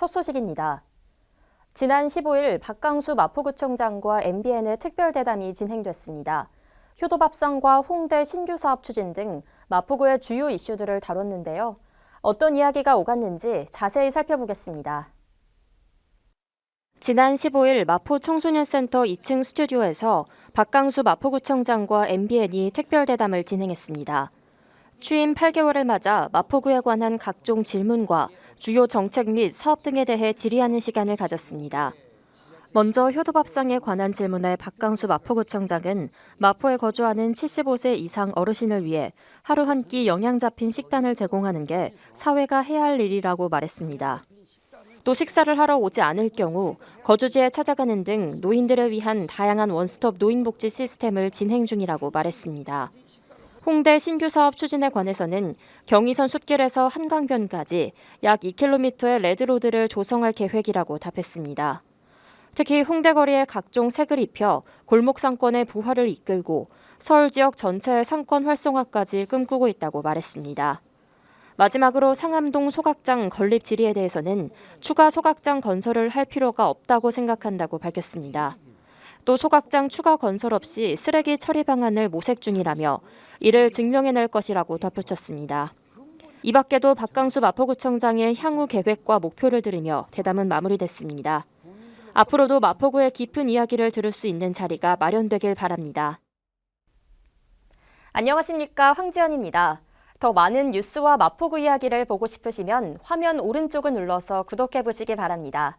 첫 소식입니다. 지난 15일 박강수 마포구청장과 MBN의 특별대담이 진행됐습니다. 효도밥상과 홍대 신규 사업 추진 등 마포구의 주요 이슈들을 다뤘는데요. 어떤 이야기가 오갔는지 자세히 살펴보겠습니다. 지난 15일 마포 청소년센터 2층 스튜디오에서 박강수 마포구청장과 MBN이 특별대담을 진행했습니다. 취임 8개월을 맞아 마포구에 관한 각종 질문과 주요 정책 및 사업 등에 대해 질의하는 시간을 가졌습니다. 먼저 효도밥상에 관한 질문에 박강수 마포구청장은 마포에 거주하는 75세 이상 어르신을 위해 하루 한 끼 영양 잡힌 식단을 제공하는 게 사회가 해야 할 일이라고 말했습니다. 또 식사를 하러 오지 않을 경우 거주지에 찾아가는 등 노인들을 위한 다양한 원스톱 노인복지 시스템을 진행 중이라고 말했습니다. 홍대 신규 사업 추진에 관해서는 경의선 숲길에서 한강변까지 약 2km의 레드로드를 조성할 계획이라고 답했습니다. 특히 홍대 거리에 각종 색을 입혀 골목 상권의 부활을 이끌고 서울 지역 전체의 상권 활성화까지 꿈꾸고 있다고 말했습니다. 마지막으로 상암동 소각장 건립 질의에 대해서는 추가 소각장 건설을 할 필요가 없다고 생각한다고 밝혔습니다. 또 소각장 추가 건설 없이 쓰레기 처리 방안을 모색 중이라며 이를 증명해낼 것이라고 덧붙였습니다. 이 밖에도 박강수 마포구청장의 향후 계획과 목표를 들으며 대담은 마무리됐습니다. 앞으로도 마포구의 깊은 이야기를 들을 수 있는 자리가 마련되길 바랍니다. 안녕하십니까 황지연입니다. 더 많은 뉴스와 마포구 이야기를 보고 싶으시면 화면 오른쪽을 눌러서 구독해 보시기 바랍니다.